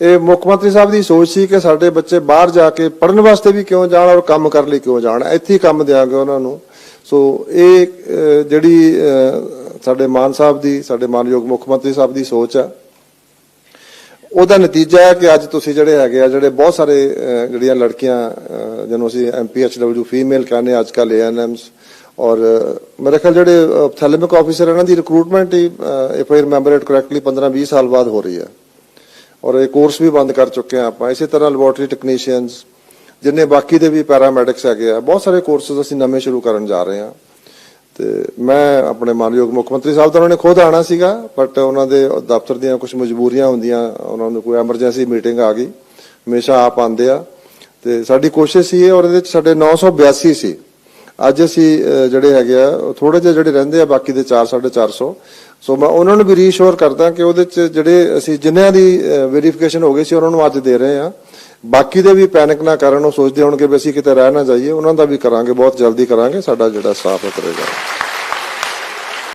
ਇਹ ਮੁੱਖ ਮੰਤਰੀ ਸਾਹਿਬ ਦੀ ਸੋਚ ਸੀ ਕਿ ਸਾਡੇ ਬੱਚੇ ਬਾਹਰ ਜਾ ਕੇ ਪੜ੍ਹਨ ਵਾਸਤੇ ਵੀ ਕਿਉਂ ਜਾਣ ਔਰ ਕੰਮ ਕਰਨ ਲਈ ਕਿਉਂ ਜਾਣ। ਇੱਥੇ ਹੀ ਕੰਮ ਦਿਆਂਗੇ ਉਹਨਾਂ ਨੂੰ। ਸੋ ਇਹ ਜਿਹੜੀ ਸਾਡੇ ਮਾਨ ਸਾਹਿਬ ਦੀ, ਸਾਡੇ ਮਾਨਯੋਗ ਮੁੱਖ ਮੰਤਰੀ ਸਾਹਿਬ ਦੀ ਸੋਚ ਆ। ਉਹਦਾ ਨਤੀਜਾ ਹੈ ਕਿ ਅੱਜ ਤੁਸੀਂ ਜਿਹੜੇ ਹੈਗੇ ਆ, ਜਿਹੜੇ ਬਹੁਤ ਸਾਰੇ ਜਿਹੜੀਆਂ ਲੜਕੀਆਂ ਜਿਹਨੂੰ ਅਸੀਂ ਐਮਪੀਐਚਡਬਲਯੂ ਫੀਮੇਲ ਕਹਿੰਦੇ ਹਾਂ ਅੱਜ ਕੱਲ੍ਹ ਏਐਨਐਮਸ ਔਰ ਮੇਰੇ ਖਿਆਲ ਜਿਹੜੇ ਥੈਲਮਿਕ ਆਫੀਸਰ ਇਹਨਾਂ ਦੀ recruitment he if I remember it correctly 15 20 ਸਾਲ ਬਾਅਦ ਹੋ ਰਹੀ ਹੈ ਔਰ ਇਹ ਕੋਰਸ ਵੀ ਬੰਦ ਕਰ ਚੁੱਕੇ ਆ ਆਪਾਂ। ਇਸੇ ਤਰ੍ਹਾਂ ਲੈਬੋਰਟਰੀ ਟੈਕਨੀਸ਼ੀਅਨਸ ਜਿੰਨੇ ਬਾਕੀ ਦੇ ਵੀ ਪੈਰਾਮੈਡਿਕਸ ਹੈਗੇ ਆ, ਬਹੁਤ ਸਾਰੇ ਕੋਰਸਸ ਅਸੀਂ ਨਵੇਂ ਸ਼ੁਰੂ ਕਰਨ ਜਾ ਰਹੇ ਹਾਂ। ਤੇ ਮੈਂ ਆਪਣੇ ਮਾਨਯੋਗ ਮੁੱਖ ਮੰਤਰੀ ਸਾਹਿਬ ਤਾਂ ਉਹਨਾਂ ਨੇ ਖੁਦ ਆਣਾ ਸੀਗਾ ਬਟ ਉਹਨਾਂ ਦੇ ਦਫ਼ਤਰ ਦੀਆਂ ਕੁਝ ਮਜਬੂਰੀਆਂ ਹੁੰਦੀਆਂ, ਉਹਨਾਂ ਨੂੰ ਕੋਈ ਐਮਰਜੈਂਸੀ ਮੀਟਿੰਗ ਆ ਗਈ। ਹਮੇਸ਼ਾ ਆਪ ਆਉਂਦੇ ਆ। ਤੇ ਸਾਡੀ ਕੋਸ਼ਿਸ਼ ਸੀ ਔਰ ਇਹਦੇ ਵਿੱਚ ਸਾਡੇ 982 ਸੀ। ਅੱਜ ਅਸੀਂ ਜਿਹੜੇ ਹੈਗੇ ਆ ਥੋੜੇ ਜਿਹੇ ਜਿਹੜੇ ਰਹਿੰਦੇ ਆ, ਬਾਕੀ ਦੇ 4 450 ਸੋ। ਮੈਂ ਉਹਨਾਂ ਨੂੰ ਵੀ ਰੀਸ਼ੋਰ ਕਰਦਾ ਕਿ ਉਹਦੇ ਚ ਜਿਹੜੇ ਅਸੀਂ ਜਿਨ੍ਹਾਂ ਦੀ ਵੈਰੀਫਿਕੇਸ਼ਨ ਹੋ ਗਈ ਸੀ, ਉਹਨਾਂ ਨੂੰ ਅੱਜ ਦੇ ਰਹੇ ਆ ਬਾਕੀ ਦੇ ਵੀ ਪੈਨਿਕ ਨਾ ਕਰਨ, ਉਹ ਸੋਚਦੇ ਹੋਣਗੇ ਵੀ ਅਸੀਂ ਕਿਤੇ ਰਹਿ ਨਾ ਜਾਈਏ, ਉਹਨਾਂ ਦਾ ਵੀ ਕਰਾਂਗੇ, ਬਹੁਤ ਜਲਦੀ ਕਰਾਂਗੇ, ਸਾਡਾ ਜਿਹੜਾ ਸਟਾਫ ਹੈ ਕਰੇਗਾ।